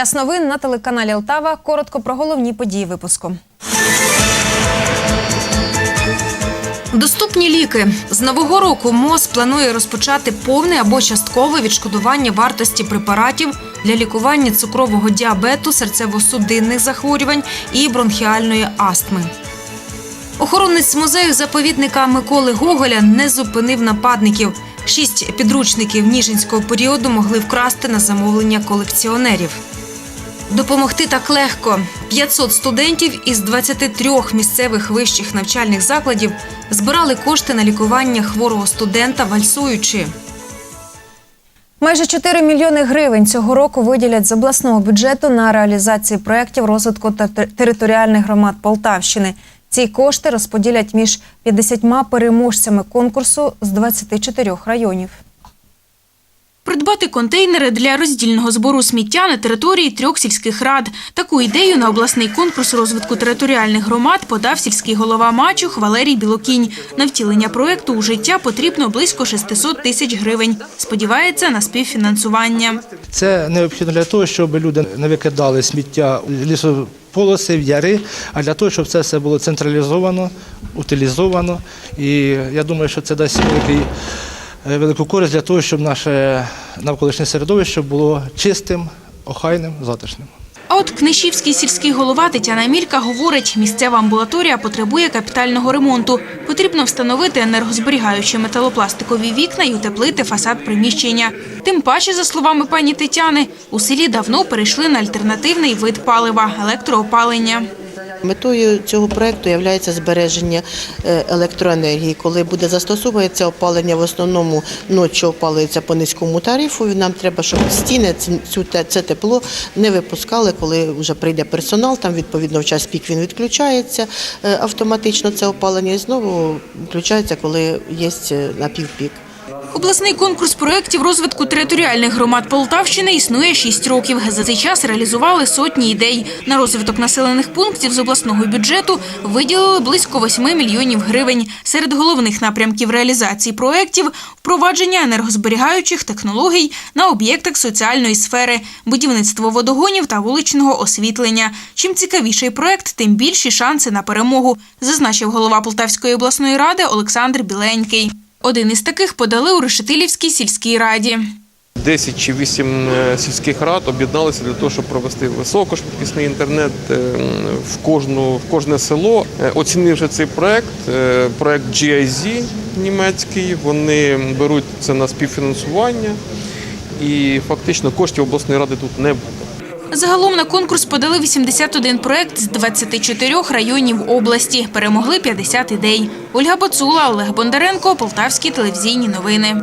Час новин на телеканалі Алтава. Коротко про головні події випуску. Доступні ліки з нового року МОЗ планує розпочати повне або часткове відшкодування вартості препаратів для лікування цукрового діабету, серцево-судинних захворювань і бронхіальної астми. Охоронець музею заповідника Миколи Гоголя не зупинив нападників. Шість підручників ніжинського періоду могли вкрасти на замовлення колекціонерів. Допомогти так легко. 500 студентів із 23 місцевих вищих навчальних закладів збирали кошти на лікування хворого студента вальсуючи. Майже 4 мільйони гривень цього року виділять з обласного бюджету на реалізацію проєктів розвитку територіальних громад Полтавщини. Ці кошти розподілять між 50 переможцями конкурсу з 24 районів. Придбати контейнери для роздільного збору сміття на території трьох сільських рад. Таку ідею на обласний конкурс розвитку територіальних громад подав сільський голова Мачух Валерій Білокінь. На втілення проекту у життя потрібно близько 600 тисяч гривень. Сподівається на співфінансування. Це необхідно для того, щоб люди не викидали сміття лісополоси, в яри, а для того, щоб це все було централізовано, утилізовано. І я думаю, що це дасть е, велику користь для того, щоб наше навколишнє середовище було чистим, охайним, затишним. А от Книшівський сільський голова Тетяна Мілька говорить, місцева амбулаторія потребує капітального ремонту. Потрібно встановити енергозберігаючі металопластикові вікна і утеплити фасад приміщення. Тим паче, за словами пані Тетяни, у селі давно перейшли на альтернативний вид палива електроопалення. Метою цього проекту є збереження е, електроенергії. Коли буде застосовується опалення, в основному ночі опалюється по низькому тарифу. Нам треба, щоб стіни цю це тепло не випускали, коли вже прийде персонал. Там відповідно в час пік він відключається е, автоматично це опалення і знову включається, коли є е, напівпік. Обласний конкурс проєктів розвитку територіальних громад Полтавщини існує 6 років. За цей час реалізували сотні ідей. На розвиток населених пунктів з обласного бюджету виділили близько 8 мільйонів гривень. Серед головних напрямків реалізації проєктів – впровадження енергозберігаючих технологій на об'єктах соціальної сфери, будівництво водогонів та вуличного освітлення. Чим цікавіший проєкт, тим більші шанси на перемогу, зазначив голова Полтавської обласної ради Олександр Біленький. Один із таких подали у Решетилівській сільській раді. 10 чи 8 е, сільських рад об'єдналися для того, щоб провести високошвидкісний інтернет е, в кожну в кожне село. Е, Оцінивши цей проект, проект GIZ німецький, вони беруть це на співфінансування, і фактично коштів обласної ради тут не буде. Загалом на конкурс подали 81 проект з 24 районів області. Перемогли 50 ідей. Ольга Боцула, Олег Бондаренко, Полтавські телевізійні новини.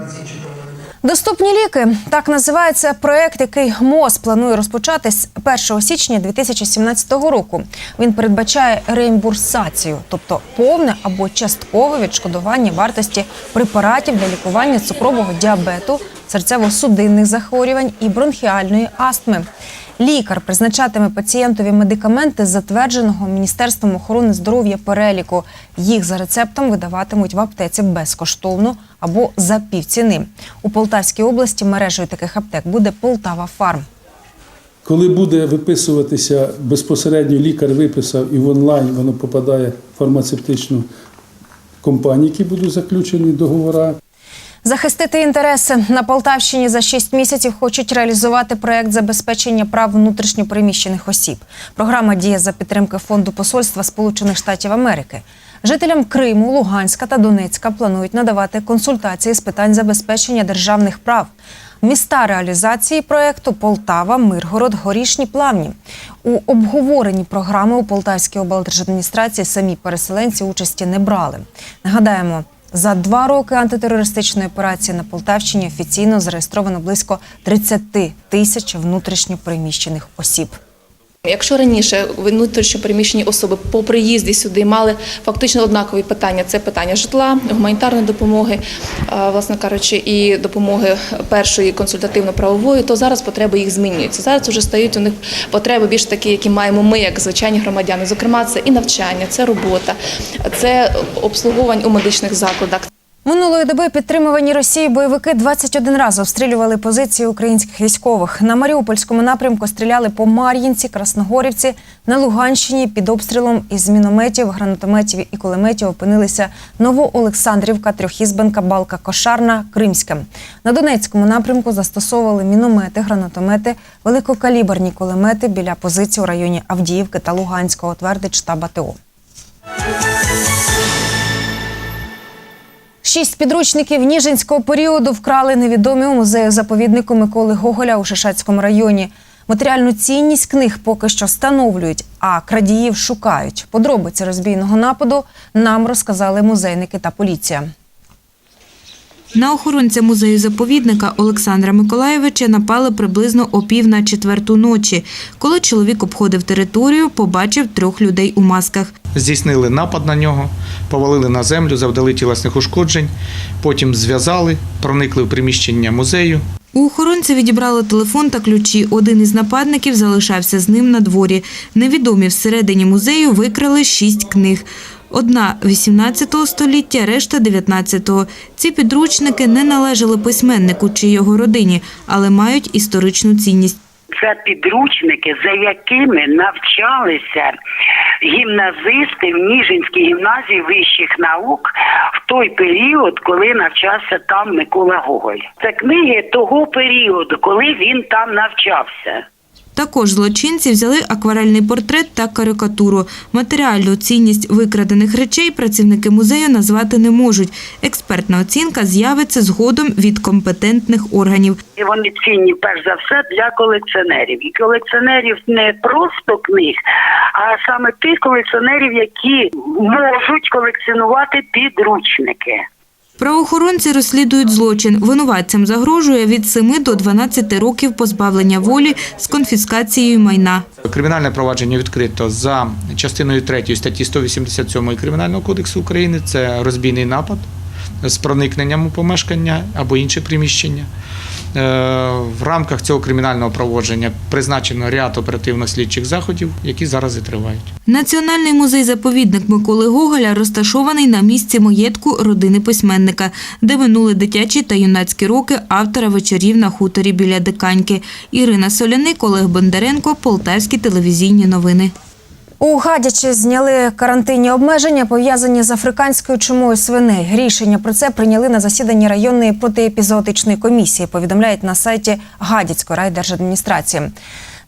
Доступні ліки так називається проект, який МОЗ планує розпочати з 1 січня 2017 року. Він передбачає реімбурсацію, тобто повне або часткове відшкодування вартості препаратів для лікування цукрового діабету, серцево-судинних захворювань і бронхіальної астми. Лікар призначатиме пацієнтові медикаменти затвердженого Міністерством охорони здоров'я переліку. Їх за рецептом видаватимуть в аптеці безкоштовно або за півціни. У Полтавській області мережею таких аптек буде Полтава Фарм. Коли буде виписуватися безпосередньо лікар виписав і в онлайн воно попадає в фармацевтичну компанію, які будуть заключені договори. Захистити інтереси на Полтавщині за 6 місяців хочуть реалізувати проект забезпечення прав внутрішньопереміщених осіб. Програма діє за підтримки фонду посольства Сполучених Штатів Америки. Жителям Криму, Луганська та Донецька планують надавати консультації з питань забезпечення державних прав. Міста реалізації проекту Полтава, Миргород, Горішні Плавні. У обговоренні програми у Полтавській облдержадміністрації самі переселенці участі не брали. Нагадаємо, за два роки антитерористичної операції на Полтавщині офіційно зареєстровано близько 30 тисяч внутрішньопереміщених осіб. Якщо раніше внутрішньо переміщені особи по приїзді сюди мали фактично однакові питання: це питання житла, гуманітарної допомоги, власне кажучи, і допомоги першої консультативно-правової, то зараз потреби їх змінюються. Зараз вже стають у них потреби більш такі, які маємо ми, як звичайні громадяни. Зокрема, це і навчання, це робота, це обслуговування у медичних закладах. Минулої доби підтримувані Росією бойовики 21 раз обстрілювали позиції українських військових. На Маріупольському напрямку стріляли по Мар'їнці, Красногорівці. На Луганщині під обстрілом із мінометів, гранатометів і кулеметів опинилися Новоолександрівка, Трьохізбенка, Балка, Кошарна, Кримська. На Донецькому напрямку застосовували міномети, гранатомети, великокаліберні кулемети біля позицій у районі Авдіївки та Луганського, твердить штаб АТО. Шість підручників ніжинського періоду вкрали невідомі у музею заповіднику Миколи Гоголя у Шишацькому районі. Матеріальну цінність книг поки що встановлюють, а крадіїв шукають. Подробиці розбійного нападу нам розказали музейники та поліція. На охоронця музею заповідника Олександра Миколаєвича напали приблизно о пів на четверту ночі. Коли чоловік обходив територію, побачив трьох людей у масках. здійснили напад на нього, повалили на землю, завдали тілесних ушкоджень, потім зв'язали, проникли в приміщення музею. У охоронця відібрали телефон та ключі. Один із нападників залишався з ним на дворі. Невідомі всередині музею викрали шість книг. Одна 18 століття, решта 19-го. Ці підручники не належали письменнику чи його родині, але мають історичну цінність. Це підручники, за якими навчалися гімназисти в Ніжинській гімназії вищих наук в той період, коли навчався там Микола Гоголь. Це книги того періоду, коли він там навчався. Також злочинці взяли акварельний портрет та карикатуру. Матеріальну цінність викрадених речей працівники музею назвати не можуть. Експертна оцінка з'явиться згодом від компетентних органів. І вони цінні перш за все для колекціонерів. І колекціонерів не просто книг, а саме тих колекціонерів, які можуть колекціонувати підручники. Правоохоронці розслідують злочин. Винуватцям загрожує від 7 до 12 років позбавлення волі з конфіскацією майна. Кримінальне провадження відкрито за частиною 3 статті 187 Кримінального кодексу України. Це розбійний напад з проникненням у помешкання або інше приміщення. Е, В рамках цього кримінального провадження призначено ряд оперативно-слідчих заходів, які зараз і тривають. Національний музей-заповідник Миколи Гоголя розташований на місці маєтку родини письменника, де минули дитячі та юнацькі роки автора вечорів на хуторі біля Диканьки. Ірина Соляник, Олег Бондаренко, Полтавські телевізійні новини. У Гадячі зняли карантинні обмеження, пов'язані з африканською чумою свиней. Рішення про це прийняли на засіданні районної протиепізоотичної комісії. Повідомляють на сайті Гадяцької райдержадміністрації.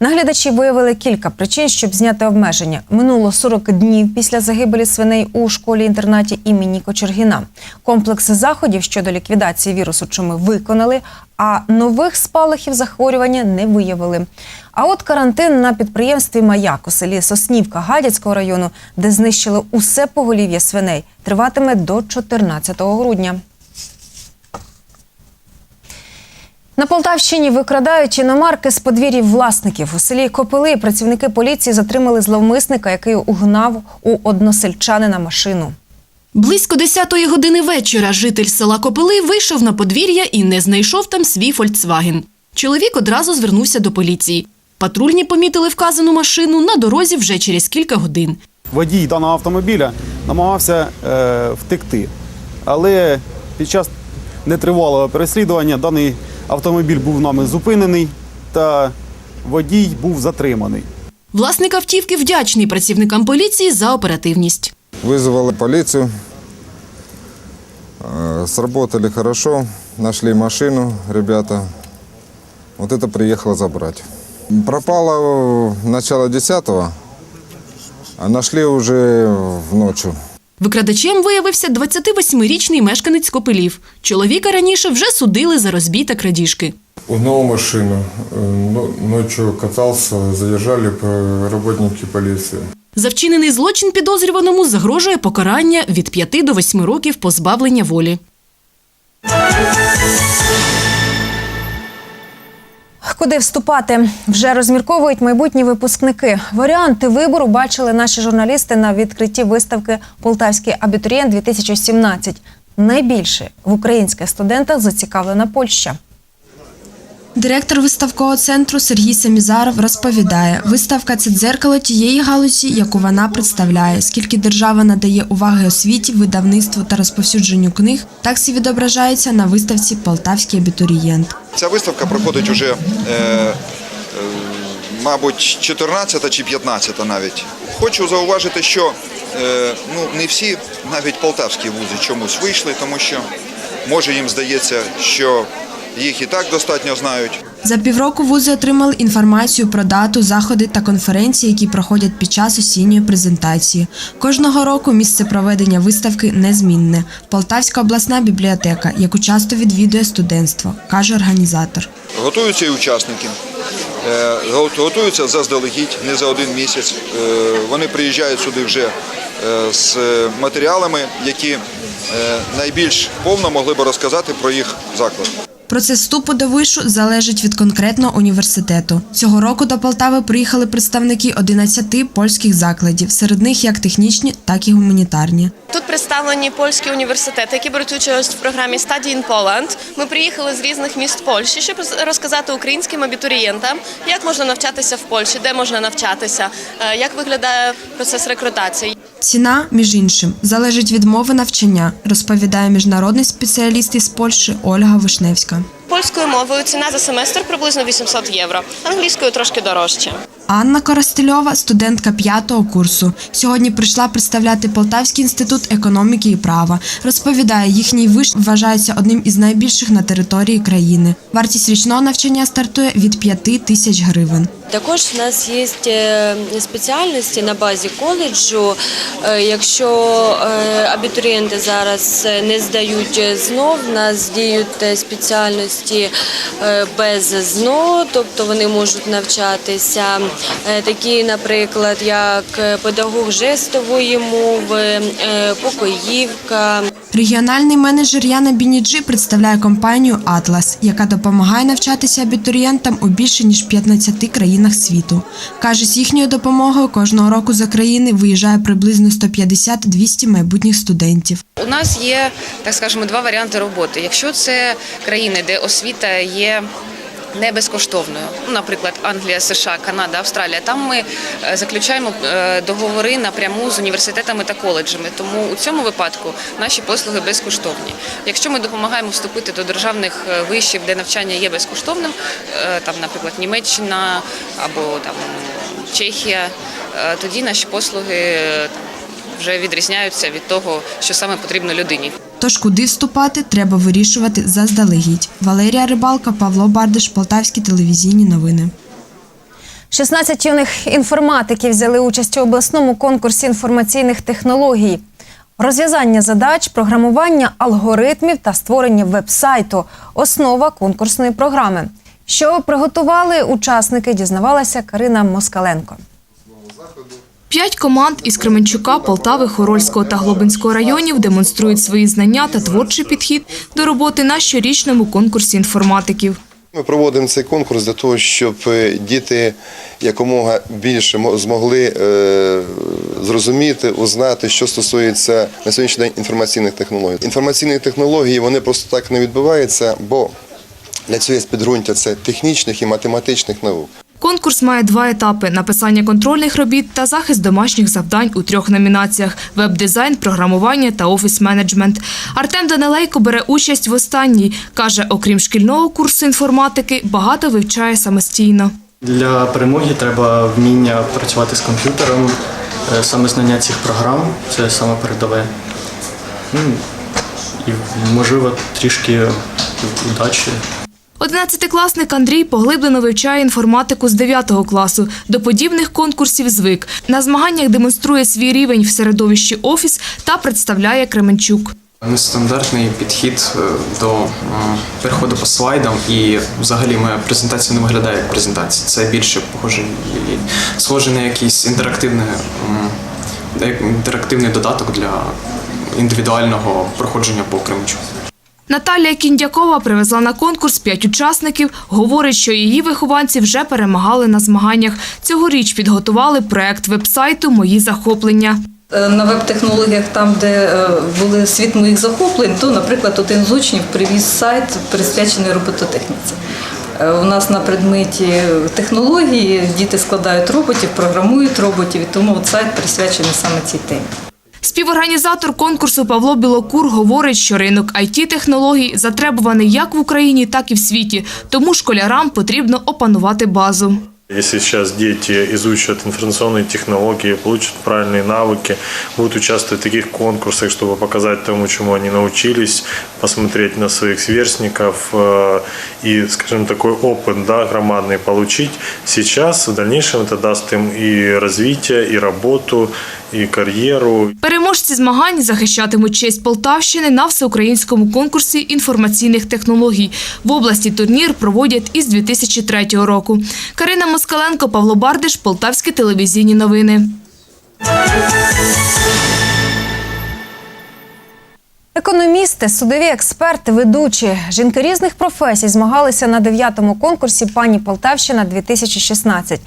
Наглядачі виявили кілька причин, щоб зняти обмеження. Минуло 40 днів після загибелі свиней у школі-інтернаті імені Кочергіна. Комплекс заходів щодо ліквідації вірусу чуми виконали, а нових спалахів захворювання не виявили. А от карантин на підприємстві Маяк у селі Соснівка Гадяцького району, де знищили усе поголів'я свиней, триватиме до 14 грудня. На Полтавщині викрадають іномарки з подвір'їв власників. У селі Копили працівники поліції затримали зловмисника, який угнав у односельчанина машину. Близько 10-ї години вечора житель села Копили вийшов на подвір'я і не знайшов там свій «Фольксваген». Чоловік одразу звернувся до поліції. Патрульні помітили вказану машину на дорозі вже через кілька годин. Водій даного автомобіля намагався е, втекти, але під час нетривалого переслідування даний автомобіль був нами зупинений та водій був затриманий. Власник автівки вдячний працівникам поліції за оперативність. Вызвали полицию. Э, Сработали хорошо, нашли машину, ребята. Вот это приехало забрать. Пропало в начало 10-го, а нашли уже в ночью. Викрадачем виявився 28-річний мешканець Копилів. Чоловіка раніше вже судили за розбій та крадіжки. Угнал машину, ночью катался, задержали работники полиции. За вчинений злочин підозрюваному загрожує покарання від 5 до 8 років позбавлення волі. Куди вступати? Вже розмірковують майбутні випускники. Варіанти вибору бачили наші журналісти на відкритті виставки Полтавський абітурієнт 2017 Найбільше в українських студентах зацікавлена Польща. Директор виставкового центру Сергій Самізаров розповідає, виставка це дзеркало тієї галузі, яку вона представляє. Скільки держава надає уваги освіті, видавництву та розповсюдженню книг, так це відображається на виставці Полтавський абітурієнт. Ця виставка проходить уже, е, е, мабуть, 14 чи 15 навіть. Хочу зауважити, що е, ну, не всі, навіть полтавські вузи чомусь вийшли, тому що може їм здається, що їх і так достатньо знають. За півроку вузи отримали інформацію про дату, заходи та конференції, які проходять під час осінньої презентації. Кожного року місце проведення виставки незмінне. Полтавська обласна бібліотека, яку часто відвідує студентство, каже організатор. Готуються і учасники. Е, Готуються заздалегідь, не за один місяць. Е, Вони приїжджають сюди вже е, з матеріалами, які найбільш повно могли б розказати про їх заклад. Процес вступу до вишу залежить від конкретного університету. Цього року до Полтави приїхали представники 11 польських закладів, серед них як технічні, так і гуманітарні. Тут представлені польські університети, які беруть участь в програмі Study in Poland. Ми приїхали з різних міст Польщі, щоб розказати українським абітурієнтам, як можна навчатися в Польщі, де можна навчатися, е, як виглядає процес рекрутації. Ціна, між іншим, залежить від мови навчання, розповідає міжнародний спеціаліст із Польщі Ольга Вишневська. Польською мовою ціна за семестр приблизно 800 євро, англійською трошки дорожче. Анна Коростельова, студентка п'ятого курсу. Сьогодні прийшла представляти Полтавський інститут економіки і права. Розповідає, їхній виш вважається одним із найбільших на території країни. Вартість річного навчання стартує від 5 тисяч гривень. Також в нас є е, спеціальності на базі коледжу. Е, Якщо е, абітурієнти зараз не здають знов, в нас діють спеціальності без ЗНО, тобто вони можуть навчатися. Е, Такі, наприклад, як е, педагог жестової мови, е, покоївка. Регіональний менеджер Яна Бініджі представляє компанію Атлас, яка допомагає навчатися абітурієнтам у більше ніж 15 країнах світу. Каже, з їхньою допомогою кожного року за країни виїжджає приблизно 150-200 майбутніх студентів. У нас є, так скажемо, два варіанти роботи. Якщо це країни, де освіта є не безкоштовною, ну, наприклад, Англія, США, Канада, Австралія, там ми е, заключаємо е, договори напряму з університетами та коледжами. Тому у цьому випадку наші послуги безкоштовні. Якщо ми допомагаємо вступити до державних е, вишів, де навчання є безкоштовним, там, наприклад, Німеччина або там Чехія, тоді наші послуги вже відрізняються від того, що саме потрібно людині. Тож куди вступати, треба вирішувати заздалегідь. Валерія Рибалка, Павло Бардиш, Полтавські телевізійні новини. 16 юних інформатиків взяли участь у обласному конкурсі інформаційних технологій. Розв'язання задач, програмування алгоритмів та створення веб-сайту основа конкурсної програми. Що приготували учасники, дізнавалася Карина Москаленко. П'ять команд із Кременчука, Полтави, Хорольського та Глобинського районів демонструють свої знання та творчий підхід до роботи на щорічному конкурсі інформатиків. Ми проводимо цей конкурс для того, щоб е, діти якомога більше мо- змогли е, зрозуміти, узнати, що стосується на сьогоднішній день інформаційних технологій. Інформаційні технології вони просто так не відбуваються, бо для цього є підґрунтя це технічних і математичних наук. Конкурс має два етапи: написання контрольних робіт та захист домашніх завдань у трьох номінаціях: веб-дизайн, програмування та офіс-менеджмент. Артем Данилейко бере участь в останній. каже, окрім шкільного курсу інформатики, багато вивчає самостійно. Для перемоги треба вміння працювати з комп'ютером, е, саме знання цих програм це саме передове. Ну, і можливо трішки удачі. Одинадцятикласник Андрій поглиблено вивчає інформатику з 9 класу. До подібних конкурсів звик. На змаганнях демонструє свій рівень в середовищі офіс та представляє Кременчук. Нестандартний підхід е, до переходу по слайдам, і взагалі моя презентація не виглядає як презентація. Це більше похоже схоже на якийсь інтерактивний, інтерактивний додаток для індивідуального проходження по Кримчу. Наталія Кіндякова привезла на конкурс п'ять учасників. Говорить, що її вихованці вже перемагали на змаганнях. Цьогоріч підготували проект вебсайту Мої захоплення. Е, На веб-технологіях, там, де е, були світ моїх захоплень, то, наприклад, один з учнів привіз сайт присвячений робототехніці. Е, У нас на предметі технології діти складають роботів, програмують роботів, тому сайт присвячений саме цій темі. Співорганізатор конкурсу Павло Білокур говорить, що ринок IT-технологій затребуваний як в Україні, так і в світі, тому школярам потрібно опанувати базу. Если сейчас дети изучат информационные технологии, получат правильные навыки, будут участвовать в таких конкурсах, чтобы показать тому, чему они научились, посмотреть на своих сверстников э, и, скажем, такой опыт да, громадный получить, сейчас в дальнейшем это даст им и развитие, и работу, и карьеру. Переможці змагань захищатимуть честь Полтавщини на всеукраїнському конкурсі інформаційних технологій. В області турнір проводять із 2003 року. Карина Москаленко, Павло Бардиш, Полтавські телевізійні новини. Економісти, судові експерти, ведучі, жінки різних професій змагалися на дев'ятому конкурсі Пані Полтавщина 2016.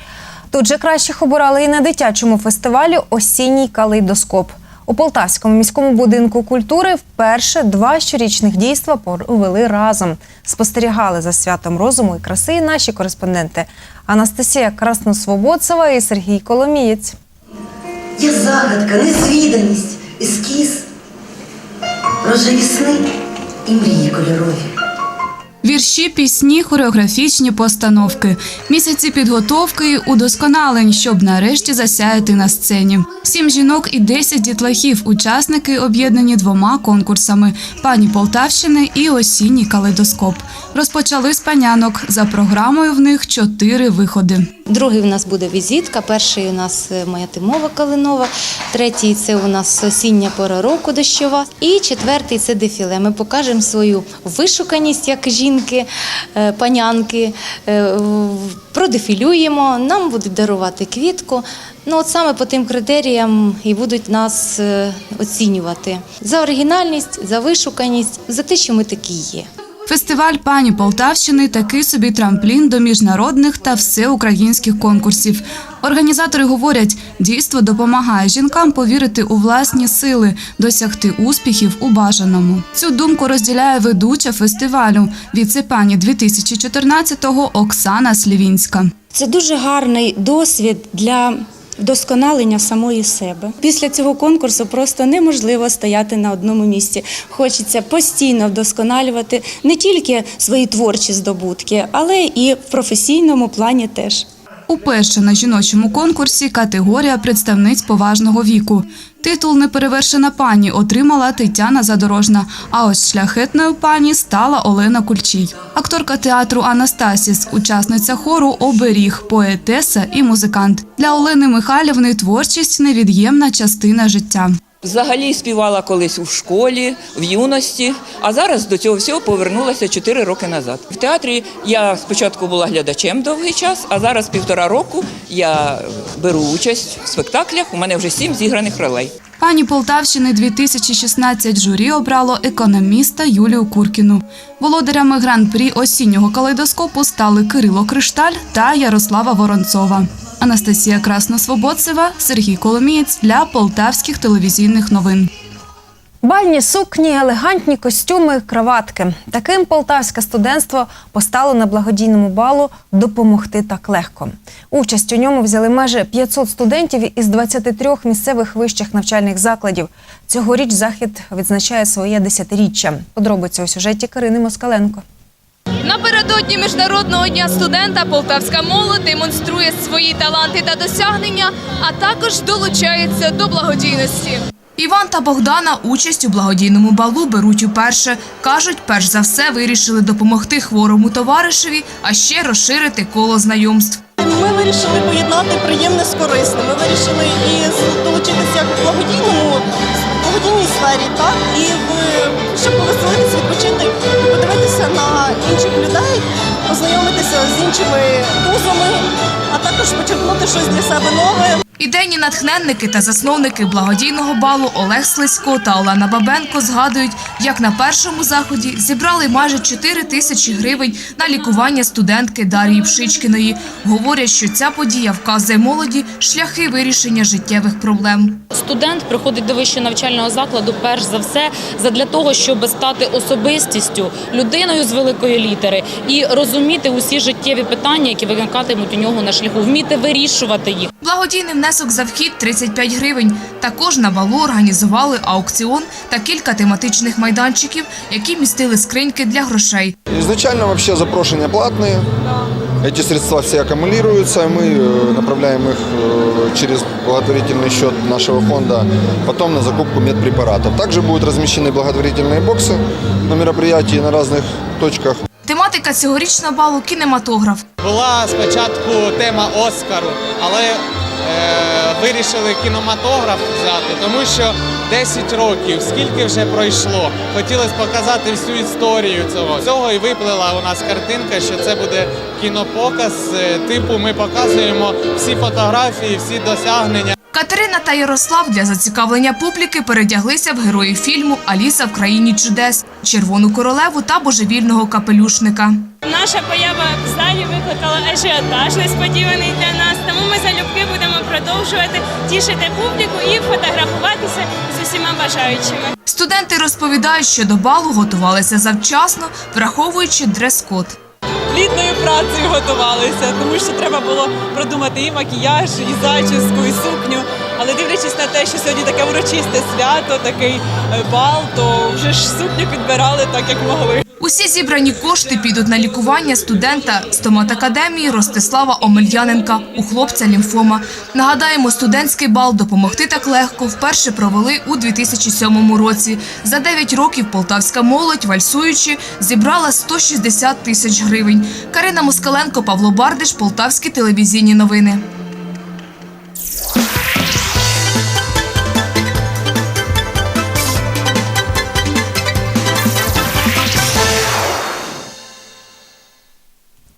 Тут же кращих обирали і на дитячому фестивалі Осінній калейдоскоп. У Полтавському міському будинку культури вперше два щорічних дійства провели разом. Спостерігали за святом розуму і краси наші кореспонденти Анастасія Красносвободцева і Сергій Коломієць. Є загадка, незвіданість, ескіз, рожеві сни і мрії кольорові. Вірші, пісні, хореографічні постановки, місяці підготовки і удосконалень, щоб нарешті засяяти на сцені. Сім жінок і десять дітлахів. Учасники об'єднані двома конкурсами: пані Полтавщини і осінній калейдоскоп. Розпочали з панянок. За програмою в них чотири виходи. Другий у нас буде візитка, перший у нас е, моя Тимова Калинова, третій це у нас осіння пора року дощова. І четвертий це дефіле. Ми покажемо свою вишуканість як жінки, е, панянки, е, продефілюємо, нам будуть дарувати квітку. Ну, от саме по тим критеріям і будуть нас е, оцінювати за оригінальність, за вишуканість, за те, що ми такі є. Фестиваль пані Полтавщини такий собі трамплін до міжнародних та всеукраїнських конкурсів. Організатори говорять, дійство допомагає жінкам повірити у власні сили, досягти успіхів у бажаному. Цю думку розділяє ведуча фестивалю віце-пані 2014-го Оксана Слівінська. Це дуже гарний досвід для вдосконалення самої себе. Після цього конкурсу просто неможливо стояти на одному місці. Хочеться постійно вдосконалювати не тільки свої творчі здобутки, але і в професійному плані теж. Уперше на жіночому конкурсі категорія представниць поважного віку. Титул Неперевершена пані отримала Тетяна Задорожна. А ось шляхетною пані стала Олена Кульчій. Акторка театру Анастасіс, учасниця хору Оберіг, поетеса і музикант. Для Олени Михайлівни творчість невід'ємна частина життя. Взагалі співала колись у школі, в юності, а зараз до цього всього повернулася 4 роки назад. В театрі я спочатку була глядачем довгий час, а зараз півтора року я беру участь в спектаклях. У мене вже сім зіграних ролей. Пані Полтавщини 2016 журі обрало економіста Юлію Куркіну. Володарями гран-прі осіннього калейдоскопу стали Кирило Кришталь та Ярослава Воронцова. Анастасія Красносвободцева, Сергій Коломієць для полтавських телевізійних новин. Бальні сукні, елегантні костюми, краватки. Таким полтавське студентство постало на благодійному балу допомогти так легко. Участь у ньому взяли майже 500 студентів із 23 місцевих вищих навчальних закладів. Цьогоріч захід відзначає своє десятиріччя. Подробиці у сюжеті Карини Москаленко. Напередодні міжнародного дня студента полтавська молодь демонструє свої таланти та досягнення, а також долучається до благодійності. Іван та Богдана участь у благодійному балу беруть уперше. Кажуть, перш за все вирішили допомогти хворому товаришеві, а ще розширити коло знайомств. Ми вирішили поєднати приємне з корисним. Ми вирішили і долучитися в благодійному в благодійній сфері, так і в щоб повеселитися, відпочити, подивитися на інших людей, познайомитися з іншими вузами, а також почерпнути щось для себе нове. Ідейні натхненники та засновники благодійного балу Олег Слизько та Олена Бабенко згадують, як на першому заході зібрали майже 4 тисячі гривень на лікування студентки Дарії Пшичкіної. Говорять, що ця подія вказує молоді шляхи вирішення життєвих проблем. Студент приходить до вищого навчального закладу перш за все задля того, щоб стати особистістю, людиною з великої літери і розуміти усі життєві питання, які виникатимуть у нього на шляху, вміти вирішувати їх. Благодійний внесок за вхід 35 гривень. Також на балу організували аукціон та кілька тематичних майданчиків, які містили скриньки для грошей. Изначально вообще запрошения платные. Эти средства все аккумулируются, мы э, направляем их э, через благотворительный счет нашего фонда, потом на закупку медпрепаратов. Также будут размещены благотворительные боксы на мероприятии на разных точках. Тематика цьогорічного балу кінематограф. Була спочатку тема Оскару, але е, вирішили кінематограф взяти, тому що 10 років, скільки вже пройшло. Хотілося показати всю історію цього. Цього і виплила у нас картинка, що це буде кінопоказ. е, Типу, ми показуємо всі фотографії, всі досягнення. Катерина та Ярослав для зацікавлення публіки передяглися в героїв фільму Аліса в країні чудес, червону королеву та божевільного капелюшника. Наша поява в залі викликала ажіотаж несподіваний для нас, тому ми залюбки будемо продовжувати тішити публіку і фотографуватися з усіма бажаючими. Студенти розповідають, що до балу готувалися завчасно, враховуючи дрес-код. Плідною працею готувалися, тому що треба було продумати і макіяж, і зачіску, і сукню. Але дивлячись на те, що сьогодні таке урочисте свято, такий е, бал, то вже ж сукню підбирали так, як могли. Усі зібрані кошти підуть на лікування студента стоматакадемії Ростислава Омельяненка у хлопця лімфома. Нагадаємо, студентський бал допомогти так легко вперше провели у 2007 році. За 9 років полтавська молодь, вальсуючи, зібрала 160 тисяч гривень. Карина Москаленко, Павло Бардиш, Полтавські телевізійні новини.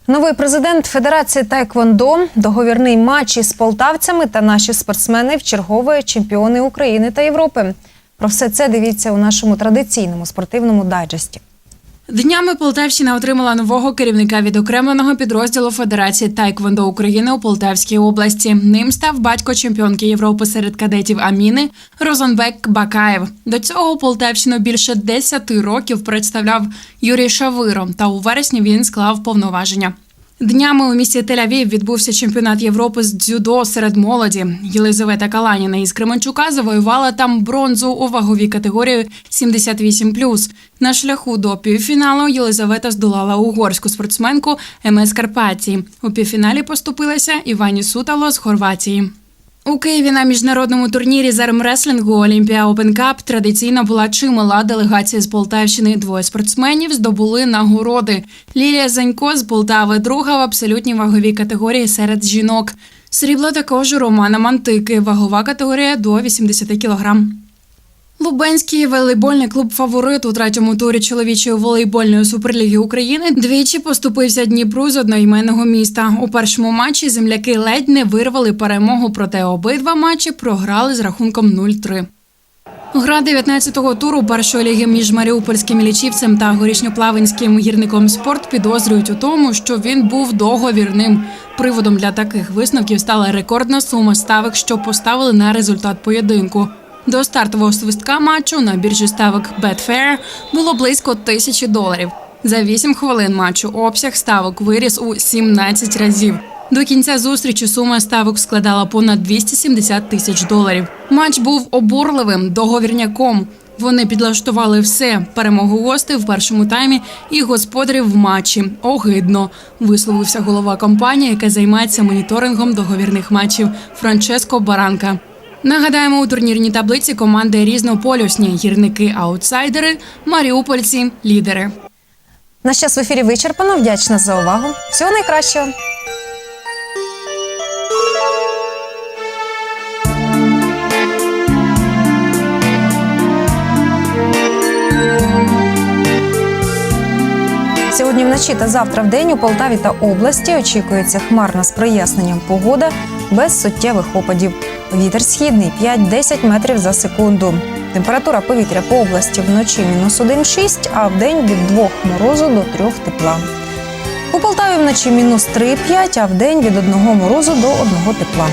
Новий президент Федерації Тайквондо, договірний матч із полтавцями та наші спортсмени в чергові чемпіони України та Європи. Про все це дивіться у нашому традиційному спортивному дайджесті. Днями Полтавщина отримала нового керівника відокремленого підрозділу Федерації Тайквондо України у Полтавській області. Ним став батько чемпіонки Європи серед кадетів Аміни Розанбек Бакаєв. До цього Полтавщину більше 10 років представляв Юрій Шавиро, та у вересні він склав повноваження. Днями у місті Тель-Авів відбувся чемпіонат Європи з дзюдо серед молоді. Єлизавета Каланіна із Кременчука завоювала там бронзу у ваговій категорії 78+. На шляху до півфіналу Єлизавета здолала угорську спортсменку МС Карпатії. У півфіналі поступилася Івані Сутало з Хорватії. У Києві на міжнародному турнірі з армреслінгу Олімпія Open Cup традиційно була чимала делегація з Полтавщини. Двоє спортсменів здобули нагороди. Лілія Занько з Полтави, друга в абсолютній ваговій категорії серед жінок. Срібло також у Романа Мантики, вагова категорія до 80 кілограм. Лубенський волейбольний клуб Фаворит у третьому турі чоловічої волейбольної суперліги України двічі поступився Дніпру з одноіменного міста. У першому матчі земляки ледь не вирвали перемогу, проте обидва матчі програли з рахунком 0-3. Гра 19-го туру першої ліги між Маріупольським лічівцем та горішньоплавинським гірником спорт підозрюють у тому, що він був договірним. Приводом для таких висновків стала рекордна сума ставок, що поставили на результат поєдинку. До стартового свистка матчу на біржі ставок Betfair було близько тисячі доларів. За 8 хвилин матчу обсяг ставок виріс у 17 разів. До кінця зустрічі сума ставок складала понад 270 тисяч доларів. Матч був обурливим договірняком. Вони підлаштували все перемогу гостей в першому таймі і господарів в матчі. Огидно висловився голова компанії, яка займається моніторингом договірних матчів Франческо Баранка. Нагадаємо, у турнірній таблиці команди різнополюсні гірники аутсайдери, маріупольці лідери. На час в ефірі вичерпано. Вдячна за увагу. Всього найкращого. Сьогодні вночі та завтра в день у Полтаві та області очікується хмарна з проясненням погода без суттєвих опадів. Вітер східний 5-10 метрів за секунду. Температура повітря по області вночі мінус 1,6, а вдень від 2 морозу до 3 тепла. У Полтаві вночі мінус 3,5, а вдень від 1 морозу до 1 тепла.